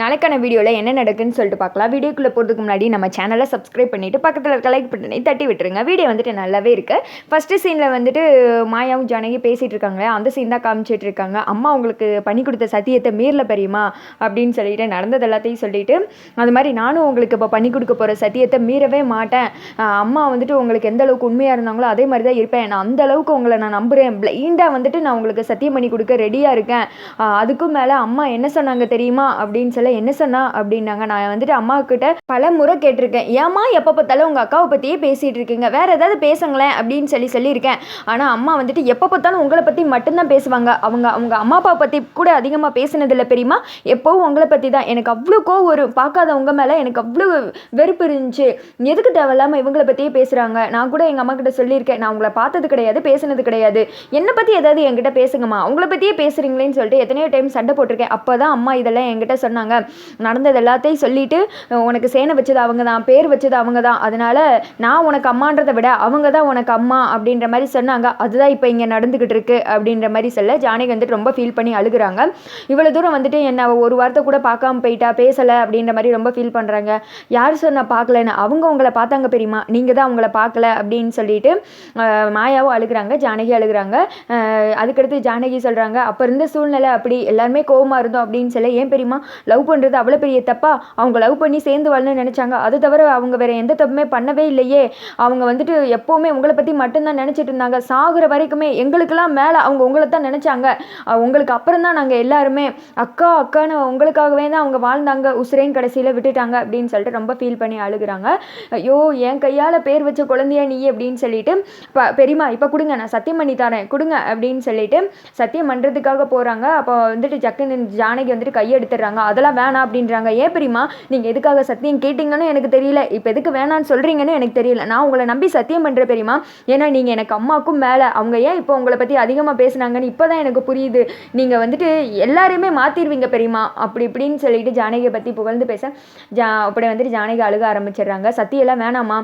நாளைக்கான வீடியோவில் என்ன நடக்குன்னு சொல்லிட்டு பார்க்கலாம். வீடியோக்குள்ளே போகிறதுக்கு முன்னாடி நம்ம சேனலை சப்ஸ்கிரைப் பண்ணிவிட்டு பக்கத்தில் இருக்க லைக் பட்டனை தட்டி விட்டுருங்க. வீடியோ வந்துட்டு நல்லாவே இருக்குது ஃபஸ்ட்டு சீனில் வந்துட்டு மாயாவும் ஜானகி பேசிகிட்டு இருக்காங்க அந்த சீன் தான் காமிச்சிட்டு இருக்காங்க. அம்மா உங்களுக்கு பண்ணி கொடுத்த சத்தியத்தை மீறல பெரியுமா அப்படின்னு சொல்லிட்டு நடந்தது எல்லாத்தையும் சொல்லிட்டு அது மாதிரி நானும் உங்களுக்கு இப்போ பண்ணி கொடுக்க போகிற சத்தியத்தை மீறவே மாட்டேன். அம்மா வந்துட்டு உங்களுக்கு எந்த அளவுக்கு உண்மையாக இருந்தாங்களோ அதே மாதிரி தான் இருப்பேன். நான் அந்த அளவுக்கு உங்களை நான் நம்புகிறேன் பிளைண்டாக வந்துட்டு நான் உங்களுக்கு சத்தியம் பண்ணி கொடுக்க ரெடியாக இருக்கேன். அதுக்கும் மேலே அம்மா என்ன சொன்னாங்க தெரியுமா அப்படின்னு சொல்லி என்ன சொன்னா அப்படின்னாங்க. நான் வந்துட்டு அம்மா கிட்ட பல முறை கேட்டிருக்கேன். ஏம்மா எப்போ பார்த்தாலும் உங்கள் அக்காவை பற்றியே பேசிகிட்டு இருக்கீங்க. வேற ஏதாவது பேசுங்களேன் அப்படின்னு சொல்லி சொல்லியிருக்கேன். ஆனால் அம்மா வந்துட்டு எப்போ பார்த்தாலும் உங்களை பற்றி மட்டும்தான் பேசுவாங்க. அவங்க அவங்க அம்மா அப்பா பற்றி கூட அதிகமாக பேசினதில்ல பெரியமா எப்போவும் உங்களை பற்றி தான். எனக்கு அவ்வளோ கோவம் பார்க்காதவங்க பார்க்காத மேலே எனக்கு அவ்வளோ வெறுப்பு இருந்துச்சு. எதுக்கு தேவையில்லாமல் இவங்களை பற்றியே பேசுகிறாங்க நான் கூட எங்கள் அம்மா கிட்ட சொல்லியிருக்கேன். நான் உங்களை பார்த்தது கிடையாது பேசினது கிடையாது. என்னை பற்றி ஏதாவது என்கிட்ட பேசுங்கம்மா. உங்களை பற்றியே பேசுகிறீங்களேன்னு சொல்லிட்டு எத்தனையோ டைம் சண்டை போட்டிருக்கேன். அப்போ தான் அம்மா இதெல்லாம் என்கிட்ட சொன்னாங்க. நடந்தது எல்லாத்தையும் சொல்லிட்டு உனக்கு சேனை வச்சது அவங்க தான் பேர் வச்சது அவங்க தான். அதனால நான் உனக்கு அம்மான்றதை விட அவங்க தான் உனக்கு அம்மா அப்படின்ற மாதிரி சொன்னாங்க. அதுதான் இப்போ இங்கே நடந்துக்கிட்டு இருக்கு அப்படின்ற மாதிரி சொல்ல ஜானகி வந்துட்டு ரொம்ப ஃபீல் பண்ணி அழுகுறாங்க. இவ்வளோ தூரம் வந்துட்டு என்ன ஒரு வார்த்தை கூட பார்க்காம போயிட்டா பேசலை அப்படின்ற மாதிரி ரொம்ப ஃபீல் பண்ணுறாங்க யார் சொன்னால் பார்க்கலன்னு? அவங்க உங்களை பார்த்தாங்க பெரியமா நீங்கள் தான் அவங்கள பார்க்கல அப்படின்னு சொல்லிட்டு மாயாவும் அழுகுறாங்க ஜானகி அழுகுறாங்க. அதுக்கடுத்து ஜானகி சொல்கிறாங்க அப்போ இருந்த சூழ்நிலை அப்படி. எல்லாருமே கோவமாக இருந்தோம் அப்படின்னு சொல்ல ஏன் பெரியமா லவ் பண்ணுறது அவ்வளோ பெரிய தப்பா? அவங்க லவ் பண்ணி சேர்ந்து வாழணும்னு நினச்சாங்க. அது தவிர அவங்க வேறு எந்த தப்புமே பண்ணவே இல்லையே. அவங்க வந்துட்டு எப்போவுமே உங்களை பற்றி மட்டும்தான் நினச்சிட்டு இருந்தாங்க. சாகுற வரைக்குமே எங்களுக்கெல்லாம் மேலே அவங்க உங்களை தான் நினச்சாங்க. உங்களுக்கு அப்புறம் தான் நாங்கள் எல்லாருமே அக்கா அக்கான்னு உங்களுக்காகவே தான் அவங்க வாழ்ந்தாங்க. உசுரேன் கடைசியில் விட்டுட்டாங்க அப்படின்னு சொல்லிட்டு ரொம்ப ஃபீல் பண்ணி அழுகுறாங்க. ஐயோ என் கையால் பேர் வச்ச குழந்தையா நீ அப்படின்னு சொல்லிட்டு ப பெரியமா இப்போ கொடுங்க நான் சத்தியம் பண்ணி தரேன். கொடுங்க அப்படின்னு சொல்லிட்டு சத்தியம் பண்ணுறதுக்காக போகிறாங்க அப்போ வந்துட்டு ஜக்குன்னு ஜானகி வந்துட்டு கையெடுத்துடுறாங்க. அதெல்லாம் வேணாம் அப்படின்றாங்க. ஏன் பிரிமா நீங்கள் எதுக்காக சத்தியம் கேட்டிங்கன்னு எனக்கு தெரியல. இப்போ எதுக்கு வேணான்னு சொல்கிறீங்கன்னு எனக்கு தெரியல. நான் உங்களை நம்பி சத்தியம் பண்ணுற பெரியமா ஏன்னா நீங்கள் எனக்கு அம்மாவுக்கும் மேலே அவங்க ஏன் இப்போ உங்களை பற்றி அதிகமாக பேசுனாங்கன்னு இப்போ தான் எனக்கு புரியுது. நீங்கள் வந்துட்டு எல்லாரையுமே மாற்றிடுவீங்க பெரியமா அப்படி இப்படின்னு சொல்லிட்டு ஜானகியை பற்றி புகழ்ந்து பேச ஜா அப்படி வந்துட்டு ஜானகி அழுக ஆரம்பிச்சிடுறாங்க. சத்தியெல்லாம் வேணாம்மா.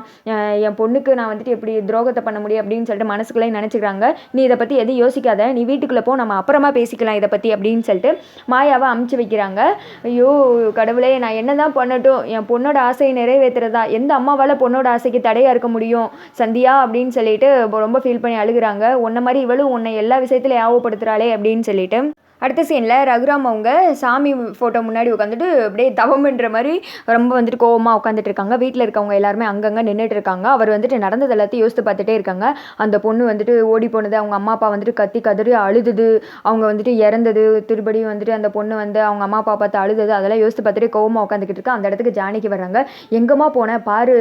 என் பொண்ணுக்கு நான் வந்துட்டு எப்படி துரோகத்தை பண்ண முடியும் அப்படின்னு சொல்லிட்டு மனசுக்குள்ளே நினச்சிக்கிறாங்க. நீ இதை பற்றி எதுவும் யோசிக்காத. நீ வீட்டுக்குள்ளே போ. நம்ம அப்புறமா பேசிக்கலாம் இதை பற்றி அப்படின்னு சொல்லிட்டு மாயாவை அமுச்சு வைக்கிறாங்க. ஐயோ ஐயோ கடவுளே நான் என்ன தான் பண்ணட்டும் என் பொண்ணோட ஆசையை நிறைவேற்றுறதா எந்த அம்மாவால் பொண்ணோட ஆசைக்கு தடையாக இருக்க முடியும்? சந்தியா அப்படின்னு சொல்லிட்டு ரொம்ப ஃபீல் பண்ணி அழுகிறாங்க. உன்ன மாதிரி இவளும் உன்னை எல்லா விஷயத்துலையும் ஞாபகப்படுத்துகிறாளே அப்படின்னு சொல்லிட்டு. அடுத்த சீனில் ரகுராம் அவங்க சாமி ஃபோட்டோ முன்னாடி உட்காந்துட்டு அப்படியே தவம்ன்ற மாதிரி ரொம்ப வந்துட்டு கோவமாக உட்காந்துட்டு இருக்காங்க. வீட்டில் இருக்கவங்க எல்லாருமே அங்கங்கே நின்றுட்டு இருக்காங்க. அவர் வந்துட்டு நடந்தது எல்லாத்தையும் யோசித்து பார்த்துட்டே இருக்காங்க. அந்த பொண்ணு வந்துட்டு ஓடி போனது அவங்க அம்மா அப்பா வந்துட்டு கத்தி கதறி அழுதுது அவங்க வந்துட்டு இறந்தது திருப்படியும் வந்துட்டு அந்த பொண்ணு வந்து அவங்க அம்மா அப்பா பார்த்து அழுதது அதெல்லாம் யோசித்து பார்த்துட்டு கோவமாக உட்காந்துக்கிட்டு இருக்கா. அந்த இடத்துக்கு ஜானிக்கு வர்றாங்க. எங்கம்மா போனேன் பாரு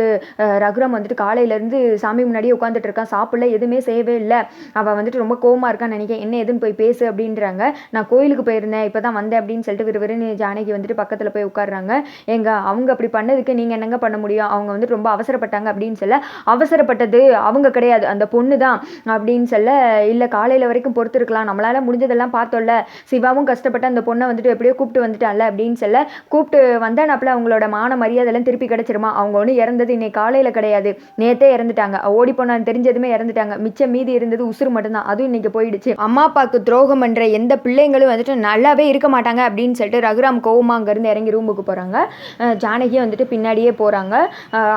ரகுராம் வந்துட்டு காலையிலேருந்து சாமி முன்னாடியே உட்காந்துட்டு இருக்கான். சாப்பிடல எதுவுமே செய்யவே இல்லை. அவள் வந்துட்டு ரொம்ப கோவமாக இருக்கான்னு நினைக்கிறேன். என்ன எதுன்னு போய் பேசு அப்படின்றாங்க. நான் கோயிலுக்கு போயிருந்தேன் இப்போ தான் வந்தேன் அப்படின்னு சொல்லிட்டு விறுவிறுன்னு ஜானகி வந்துட்டு பக்கத்தில் போய் உட்காடுறாங்க எங்க அவங்க அப்படி பண்ணதுக்கு நீங்கள் என்னங்க பண்ண முடியும்? அவங்க வந்துட்டு ரொம்ப அவசரப்பட்டாங்க அப்படின்னு சொல்ல அவசரப்பட்டது அவங்க கிடையாது. அந்த பொண்ணு தான் அப்படின்னு சொல்ல இல்லை காலையில் வரைக்கும் பொறுத்திருக்கலாம். நம்மளால் முடிஞ்சதெல்லாம் பார்த்தோம்ல. சிவாவும் கஷ்டப்பட்டு அந்த பொண்ணை வந்துட்டு எப்படியோ கூப்பிட்டு வந்துட்டால அப்படின்னு சொல்ல கூப்பிட்டு வந்தானாப்புல அவங்களோட மான மரியாதைலாம் திருப்பி கிடைச்சிருமா? அவங்க ஒன்று இறந்தது இன்னைக்கு காலையில் கிடையாது. நேத்தே இறந்துட்டாங்க. ஓடி போனான்னு தெரிஞ்சதுமே இறந்துட்டாங்க. மிச்சம் மீதி இருந்தது உசுறு மட்டும்தான். அதுவும் இன்னைக்கு போயிடுச்சு. அம்மா அப்பாவுக்கு துரோகம் பண்ணுற எந்த பிள்ளைங்களும் வந்துட்டு நல்லாவே இருக்க மாட்டாங்க அப்படின்னு சொல்லிட்டு ரகுராம் கோவமா அங்கேருந்து இறங்கி ரூமுக்கு போகிறாங்க ஜானகியும் வந்துட்டு பின்னாடியே போகிறாங்க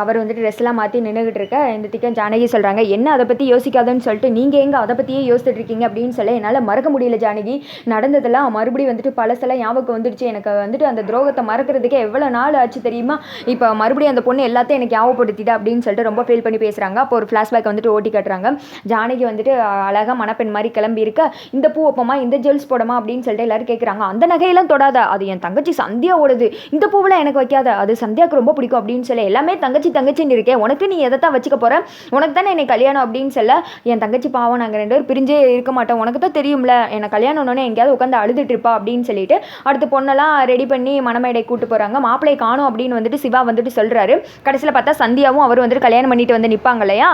அவர் வந்துட்டு ட்ரெஸ்லாம் மாற்றி நின்றுகிட்டு இருக்க. இந்த திக்கம் ஜானகி சொல்கிறாங்க என்ன அதை பற்றி யோசிக்காதன்னு சொல்லிட்டு நீங்கள் எங்கே அதை பற்றியே யோசிச்சுட்டு இருக்கீங்க? அப்படின்னு சொல்ல என்னால் மறக்க முடியல ஜானகி. நடந்ததெல்லாம் மறுபடியும் வந்துட்டு பழசெல்லாம் ஞாபகம் வந்துடுச்சு. எனக்கு வந்துட்டு அந்த துரோகத்தை மறக்கிறதுக்கே எவ்வளோ நாள் ஆச்சு தெரியுமா? இப்போ மறுபடியும் அந்த பொண்ணு எல்லாத்தையும் எனக்கு ஞாபகப்படுத்திட்டா? அப்படின்னு சொல்லிட்டு ரொம்ப ஃபீல் பண்ணி பேசுகிறாங்க அப்போ ஒரு ஃப்ளாஷ்பேக் வந்துட்டு ஓட்டி காட்டுறாங்க. ஜானகி வந்துட்டு அழகாக மணப்பெண் மாதிரி கிளம்பி இருக்க இந்த பூ வைப்போமா? இந்த ஜுவல்ஸ் போடமா? அப்படின்னு அப்படின்னு சொல்லிட்டு எல்லாரும் கேட்குறாங்க அந்த நகையெல்லாம் தொடாத. அது என் தங்கச்சி சந்தியா ஓடுது இந்த பூவெல்லாம் எனக்கு வைக்காத. அது சந்தியாவுக்கு ரொம்ப பிடிக்கும் அப்படின்னு சொல்லி எல்லாமே தங்கச்சி தங்கச்சின்னு இருக்கேன் உனக்கு நீ எதை தான் வச்சுக்க போற? உனக்கு தானே என்னை கல்யாணம் அப்படின்னு சொல்ல என் தங்கச்சி பாவம் நாங்கள் ரெண்டு பேரும் பிரிஞ்சே இருக்க மாட்டோம். உனக்கு தான் தெரியும்ல. என்னை கல்யாணம் ஒன்று எங்கேயாவது உட்காந்து அழுதுட்டு இருப்பா அப்படின்னு சொல்லிட்டு அடுத்து பொண்ணெல்லாம் ரெடி பண்ணி மணமேடை கூட்டு போகிறாங்க மாப்பிள்ளை காணும் அப்படின்னு வந்துட்டு சிவா வந்துட்டு சொல்கிறாரு கடைசியில் பார்த்தா சந்தியாவும் அவர் வந்துட்டு கல்யாணம் பண்ணிட்டு வந்து நிற்பாங்க இல்லையா?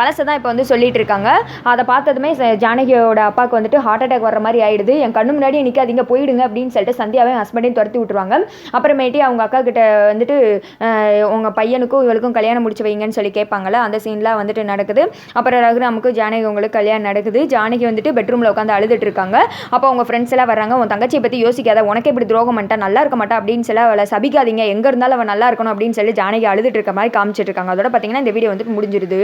பழசை தான் இப்போ வந்து சொல்லிட்டு இருக்காங்க. அதை பார்த்ததுமே ஜானகியோட அப்பாவுக்கு வந்துட்டு ஹார்ட் அட்டாக் வர்ற மாதிரி ஆயிடுது. என் கண்ணு முன்னாடி நிற்காதீங்க போயிடுங்க அப்படின்னு சொல்லிட்டு சந்தியாவே ஹஸ்பண்டையும் துரத்தி விட்டுருவாங்க. அப்புறமேட்டி அவங்க அக்கா கிட்ட வந்துட்டு உங்கள் பையனுக்கும் இவளுக்கும் கல்யாணம் முடிச்சு வைங்கன்னு சொல்லி கேட்பாங்கள அந்த சீன்லாம் வந்துட்டு நடக்குது. அப்புறம் ரகுராமுக்கும் ஜானகி உங்களுக்கு கல்யாணம் நடக்குது. ஜானகி வந்துட்டு பெட்ரூமில் உட்காந்து அழுதுட்டு இருக்காங்க. அப்போ அவங்க ஃப்ரெண்ட்ஸ் எல்லாம் வராங்க உன் தங்கச்சியை பற்றி யோசிக்காத உனக்கே இப்படி துரோகம் பண்ணிட்டா நல்லா இருக்க மாட்டா அப்படின்னு சொல்லி அவளை சபிக்காதீங்க. எங்கே இருந்தாலும் அவள் நல்லா இருக்கணும் அப்படின்னு சொல்லி ஜானகி அழுதுட்டு இருக்க மாதிரி காமிச்சிட்டு இருக்காங்க. அதோட பார்த்தீங்கன்னா இந்த வீடியோ வந்துட்டு முடிஞ்சிருது.